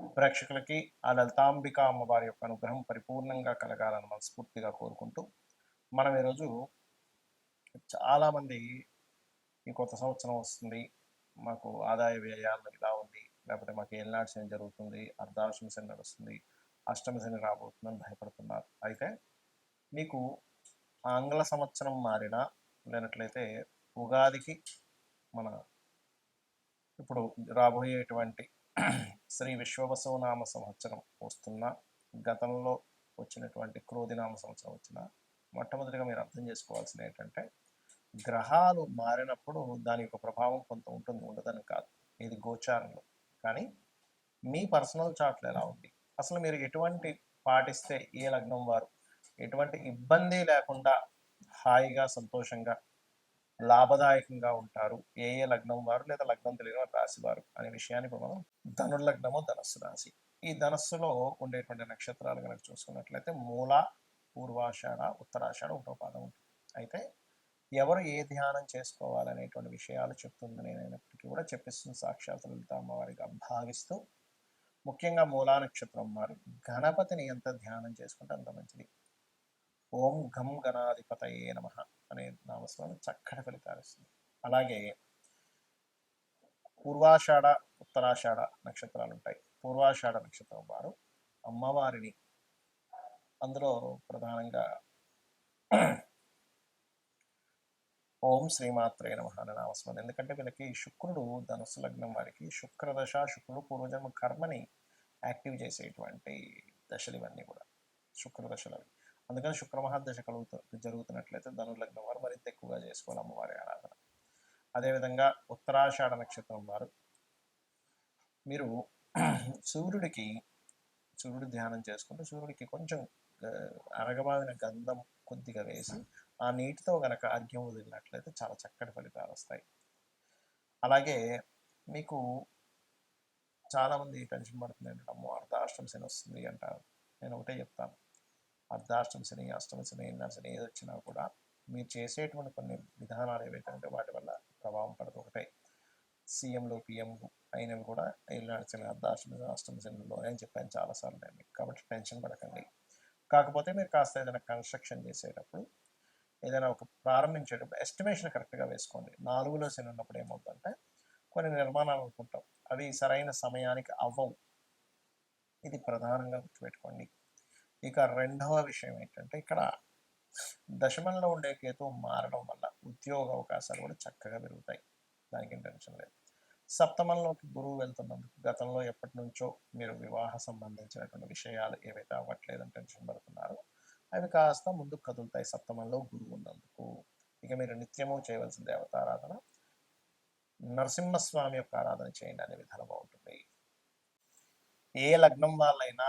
ప్రేక్షకులకి ఆ లలితాంబిక అమ్మవారి యొక్క అనుగ్రహం పరిపూర్ణంగా కలగాలని మనస్ఫూర్తిగా కోరుకుంటూ మనం ఈరోజు చాలామంది ఈ కొత్త సంవత్సరం వస్తుంది మాకు ఆదాయ వ్యయాలు ఇలా ఉంది లేకపోతే మాకు ఏళ్ళనాడు శని జరుగుతుంది అర్ధాష్టమి శని నడుస్తుంది అష్టమి శని రాబోతుందని భయపడుతున్నారు. అయితే మీకు ఆంగ్ల సంవత్సరం మారినా లేనట్లయితే ఉగాదికి మన ఇప్పుడు రాబోయేటువంటి శ్రీ విశ్వవసవనామ సంవత్సరం వస్తున్న గతంలో వచ్చినటువంటి క్రోధినామ సంవత్సరం వచ్చిన మొట్టమొదటిగా మీరు అర్థం చేసుకోవాల్సింది ఏంటంటే గ్రహాలు మారినప్పుడు దాని యొక్క ప్రభావం కొంత ఉంటుంది ఉండదని కాదు. ఇది గోచారంలో. కానీ మీ పర్సనల్ చార్ట్లో ఎలా ఉంది? అసలు మీరు ఎటువంటి పాటిస్తే ఏ లగ్నం వారు? ఎటువంటి ఇబ్బంది లేకుండా హాయిగా సంతోషంగా లాభదాయకంగా ఉంటారు. ఏ ఏ లగ్నం వారు లేదా లగ్నం తెలియని వారు రాశి వారు అనే విషయాన్ని ఇప్పుడు మనం ధనుర్లగ్నము ధనస్సు రాశి. ఈ ధనస్సులో ఉండేటువంటి నక్షత్రాలు కనుక చూసుకున్నట్లయితే మూల పూర్వాషాఢ ఉత్తరాషాఢ ఒకటో పాదం ఉంటుంది. అయితే ఎవరు ఏ ధ్యానం చేసుకోవాలనేటువంటి విషయాలు చెప్తుంది నేను అయినప్పటికీ కూడా చెప్పిస్తుంది సాక్షాత్ లలిత అమ్మవారిగా భావిస్తూ ముఖ్యంగా మూలా నక్షత్రం వారు గణపతిని ఎంత ధ్యానం చేసుకుంటే అంత మంచిది. ఓం గం గణాధిపతయే నమ. అనే నామస్మరణ చక్కటి ఫలితాలు ఇస్తుంది. అలాగే పూర్వాషాఢ ఉత్తరాషాఢ నక్షత్రాలు ఉంటాయి. పూర్వాషాఢ నక్షత్రం వారు అమ్మవారిని అందులో ప్రధానంగా ఓం శ్రీమాత్రే నమ అనే నామస్మరణ. ఎందుకంటే వీళ్ళకి శుక్రుడు ధనుసు లగ్నం వారికి శుక్రదశ శుక్రుడు పూర్వజన్మ కర్మని యాక్టివ్ చేసేటువంటి దశలు ఇవన్నీ కూడా. శుక్రదశలు అవి. అందుకని శుక్ర మహాదశ కలుగుతూ జరుగుతున్నట్లయితే ధనుర్లగ్నం వారు మరింత ఎక్కువగా చేసుకోవాలి అమ్మవారి ఆరాధన. అదేవిధంగా ఉత్తరాషాఢ నక్షత్రం వారు మీరు సూర్యుడికి సూర్యుడు ధ్యానం చేసుకుంటే సూర్యుడికి కొంచెం అరగబాదిన అరగబావిన గంధం కొద్దిగా వేసి ఆ నీటితో గనక అర్ఘ్యం వదిలినట్లయితే చాలా చక్కటి ఫలితాలు వస్తాయి. అలాగే మీకు చాలామంది టెన్షన్ పడుతుంది ఏంటంటే అమ్మో అర్ధాష్టం శని వస్తుంది అంటారు. నేను ఒకటే చెప్తాను. అర్ధాష్టమ శని అష్టమ శని ఎన్న శని ఏది వచ్చినా కూడా మీరు చేసేటువంటి కొన్ని విధానాలు ఏవైతే ఉంటే వాటి వల్ల ప్రభావం పడుతూ ఒకటే సీఎంలు పిఎం అయినవి కూడా ఏళ్ళనాడు శని అర్ధాష్టమ అష్టమ శనిలో అని చెప్పాను చాలాసార్లు నేను కాబట్టి టెన్షన్ పడకండి. కాకపోతే మీరు కాస్త ఏదైనా కన్స్ట్రక్షన్ చేసేటప్పుడు ఏదైనా ఒక ప్రారంభించేటప్పుడు ఎస్టిమేషన్ కరెక్ట్గా వేసుకోండి. నాలుగులో శని ఉన్నప్పుడు ఏమవుతుందంటే కొన్ని నిర్మాణాలు అనుకుంటాం. అవి సరైన సమయానికి అవ్వవు. ఇది ప్రధానంగా గుర్తుపెట్టుకోండి. ఇక రెండవ విషయం ఏంటంటే ఇక్కడ దశమంలో ఉండే కేతు మారడం వల్ల ఉద్యోగ అవకాశాలు కూడా చక్కగా పెరుగుతాయి. దానికి ఏం టెన్షన్ లేదు. సప్తమంలోకి గురువు వెళ్తున్నందుకు గతంలో ఎప్పటి నుంచో మీరు వివాహ సంబంధించినటువంటి విషయాలు ఏవైతే అవ్వట్లేదని టెన్షన్ పడుతున్నారో అవి కాస్త ముందుకు కదులుతాయి సప్తమంలో గురువు ఉన్నందుకు. ఇక మీరు నిత్యము చేయవలసిన దేవతారాధన నరసింహస్వామి యొక్క ఆరాధన చేయండి అనే విధానం బాగుంటుంది. ఏ లగ్నం వాళ్ళైనా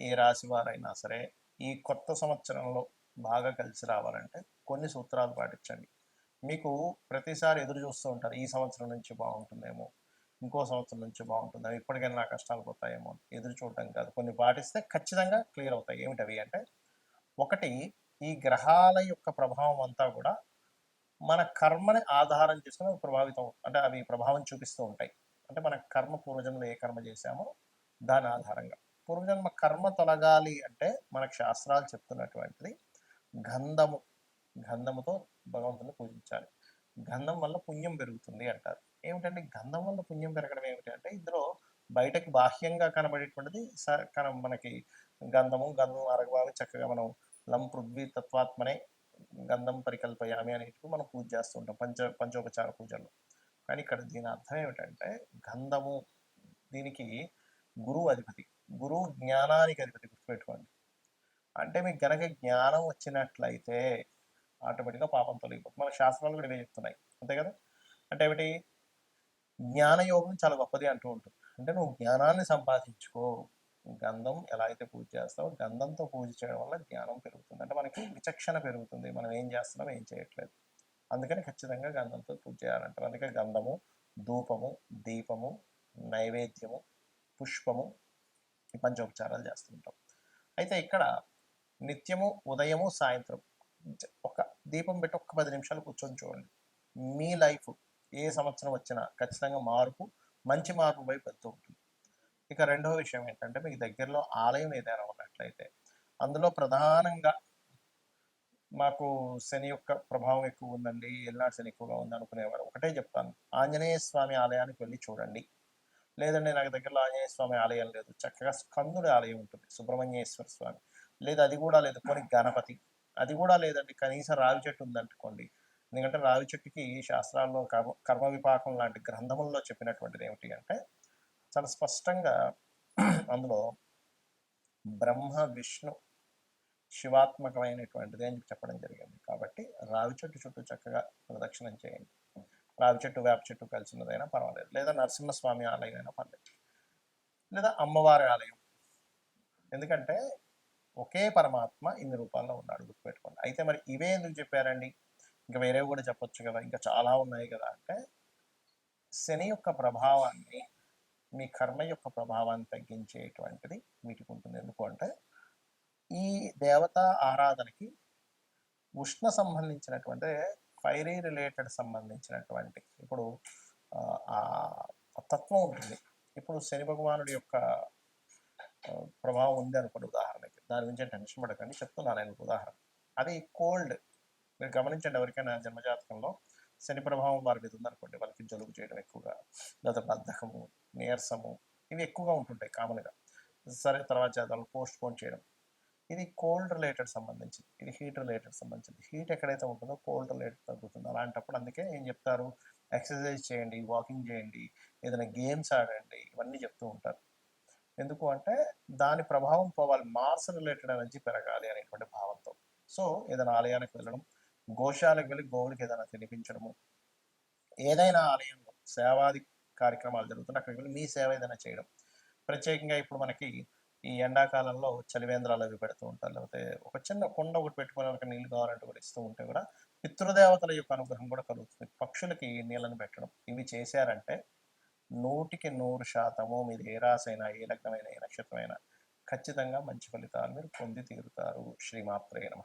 ఏ రాశి వారైనా సరే ఈ కొత్త సంవత్సరంలో బాగా కలిసి రావాలంటే కొన్ని సూత్రాలు పాటించండి. మీకు ప్రతిసారి ఎదురు చూస్తూ ఉంటారు ఈ సంవత్సరం నుంచి బాగుంటుందేమో ఇంకో సంవత్సరం నుంచి బాగుంటుందేమో ఇప్పటికైనా నా కష్టాలు పోతాయేమో ఎదురు చూడటం కాదు. కొన్ని పాటిస్తే ఖచ్చితంగా క్లియర్ అవుతాయి. ఏమిటవి అంటే ఒకటి ఈ గ్రహాల యొక్క ప్రభావం అంతా కూడా మన కర్మని ఆధారం చేసుకుని ప్రభావితం అంటే అవి ప్రభావం చూపిస్తూ ఉంటాయి. అంటే మన కర్మ పూర్వజంలో ఏ కర్మ చేశామో దాని ఆధారంగా. పూర్వజన్మ కర్మ తొలగాలి అంటే మనకు శాస్త్రాలు చెప్తున్నటువంటిది గంధము. గంధముతో భగవంతుని పూజించాలి. గంధం వల్ల పుణ్యం పెరుగుతుంది అంటారు. ఏమిటంటే గంధం వల్ల పుణ్యం పెరగడం ఏమిటి అంటే ఇందులో బయటకు బాహ్యంగా కనబడేటువంటిది స- మనకి గంధము గంధం అరగబావి చక్కగా మనం లం పృథ్వీ తత్వాత్మనే గంధం పరికల్పయామి అనేటివి మనం పూజ చేస్తుంటాం పంచ పంచోపచార పూజలు కానీ ఇక్కడ దీని అర్థం ఏమిటంటే గంధము దీనికి గురువు అధిపతి. గురువు జ్ఞానానికి అధిపతి గుర్తుపెట్టుకోండి. అంటే మీకు గనక జ్ఞానం వచ్చినట్లయితే ఆటోమేటిక్గా పాపం తొలగిపోతుంది. మన శాస్త్రాలు కూడా ఇవే చెప్తున్నాయి. అంతే కదా? అంటే ఏమిటి? జ్ఞానయోగం చాలా గొప్పది అంటూ ఉంటుంది. అంటే నువ్వు జ్ఞానాన్ని సంపాదించుకో. గంధం ఎలా అయితే పూజ చేస్తావో గంధంతో పూజ చేయడం వల్ల జ్ఞానం పెరుగుతుంది. అంటే మనకి విచక్షణ పెరుగుతుంది. మనం ఏం చేస్తున్నాం ఏం చేయట్లేదు. అందుకని ఖచ్చితంగా గంధంతో పూజ చేయాలంటారు. అందుకే గంధము ధూపము దీపము నైవేద్యము పుష్పము పంచోపచారాలు చేస్తుంటాం. అయితే ఇక్కడ నిత్యము ఉదయము సాయంత్రం ఒక దీపం పెట్టి ఒక్క పది నిమిషాలు కూర్చొని చూడండి. మీ లైఫ్ ఏ సంవత్సరం వచ్చినా ఖచ్చితంగా మార్పు మంచి మార్పు వైపు వెళ్తూ ఉంటుంది. ఇక రెండవ విషయం ఏంటంటే మీకు దగ్గరలో ఆలయం ఏదైనా ఉన్నట్లయితే అందులో ప్రధానంగా మాకు శని యొక్క ప్రభావం ఎక్కువ ఉందండి. ఎల్నాడు శని ఎక్కువగా ఉంది అనుకునేవారు ఒకటే చెప్తాను. ఆంజనేయ స్వామి ఆలయానికి వెళ్ళి చూడండి. లేదండి నాకు దగ్గరలో ఆంజనేయ స్వామి ఆలయం లేదు. చక్కగా స్కందుడి ఆలయం ఉంటుంది సుబ్రహ్మణ్యేశ్వర స్వామి. లేదు అది కూడా లేదు. కొని గణపతి. అది కూడా లేదండి. కనీసం రావి చెట్టు ఉందనుకోండి. ఎందుకంటే రావి చెట్టుకి శాస్త్రాల్లో కర్మ కర్మ విపాకం లాంటి గ్రంథముల్లో చెప్పినటువంటిది ఏమిటి అంటే చాలా స్పష్టంగా అందులో బ్రహ్మ విష్ణు శివాత్మకమైనటువంటిది అని చెప్పడం జరిగింది. కాబట్టి రావి చెట్టు చుట్టూ చక్కగా ప్రదక్షిణం చేయండి. రావి చెట్టు వేప చెట్టు కలిసి ఉన్నదైనా పర్వాలేదు. లేదా నరసింహస్వామి ఆలయం అయినా పర్లేదు. లేదా అమ్మవారి ఆలయం. ఎందుకంటే ఒకే పరమాత్మ ఇన్ని రూపాల్లో ఉన్నాడు గుర్తుపెట్టుకోండి. అయితే మరి ఇవే ఎందుకు చెప్పారండి? ఇంకా వేరేవి కూడా చెప్పొచ్చు కదా. ఇంకా చాలా ఉన్నాయి కదా. అంటే శని యొక్క ప్రభావాన్ని మీ కర్మ యొక్క ప్రభావాన్ని తగ్గించేటువంటిది వీటికి ఉంటుంది. ఎందుకు అంటే ఈ దేవత ఆరాధనకి ఉష్ణ సంబంధించినటువంటి ఫైరీ రిలేటెడ్ సంబంధించినటువంటి ఇప్పుడు ఆ, తత్వం ఉంటుంది. ఇప్పుడు శని భగవానుడి యొక్క ప్రభావం ఉంది అనుకోండి ఉదాహరణకి. దాని గురించి టెన్షన్ పడకండి చెప్తున్నాను నేను ఉదాహరణ. అది కోల్డ్ మీరు గమనించండి ఎవరికైనా జన్మజాతకంలో శని ప్రభావం వారి మీద ఉందనుకోండి వాళ్ళకి జలుబు చేయడం ఎక్కువగా లేదా బద్ధకము నీరసము ఇవి ఎక్కువగా ఉంటుంటాయి కామన్గా. సరే తర్వాత చేద్దాం పోస్ట్ పోన్ చేయడం. ఇది కోల్డ్ రిలేటెడ్ సంబంధించింది. ఇది హీట్ రిలేటెడ్ సంబంధించింది. హీట్ ఎక్కడైతే ఉంటుందో కోల్డ్ రిలేటెడ్ తగ్గుతుంది. అలాంటప్పుడు అందుకే ఏం చెప్తారు? ఎక్సర్సైజ్ చేయండి వాకింగ్ చేయండి ఏదైనా గేమ్స్ ఆడండి ఇవన్నీ చెప్తూ ఉంటారు. ఎందుకు అంటే దాని ప్రభావం పోవాలి. మాస్ రిలేటెడ్ ఎనర్జీ పెరగాలి అనేటువంటి భావంతో. సో ఏదైనా ఆలయానికి వెళ్ళడం గోశాలకు వెళ్ళి గోవులకి ఏదైనా తినిపించడము ఏదైనా ఆలయంలో సేవాది కార్యక్రమాలు జరుగుతున్నాయి అక్కడికి వెళ్ళి మీ సేవ ఏదైనా చేయడం. ప్రత్యేకంగా ఇప్పుడు మనకి ఈ ఎండాకాలంలో చలివేంద్రాలు అవి పెడుతూ ఉంటారు. లేకపోతే ఒక చిన్న కొండ ఒకటి పెట్టుకుని ఒక నీళ్ళు కావాలంటే కూడా ఇస్తూ ఉంటే కూడా పితృదేవతల యొక్క అనుగ్రహం కూడా కలుగుతుంది. పక్షులకి నీళ్ళని పెట్టడం. ఇవి చేశారంటే నూటికి నూరు శాతము మీది ఏ రాసైనా ఏ లగ్నమైన ఏ నక్షత్రమైనా ఖచ్చితంగా మంచి ఫలితాలు మీరు పొంది తీరుతారు. శ్రీమాత్రే నమ.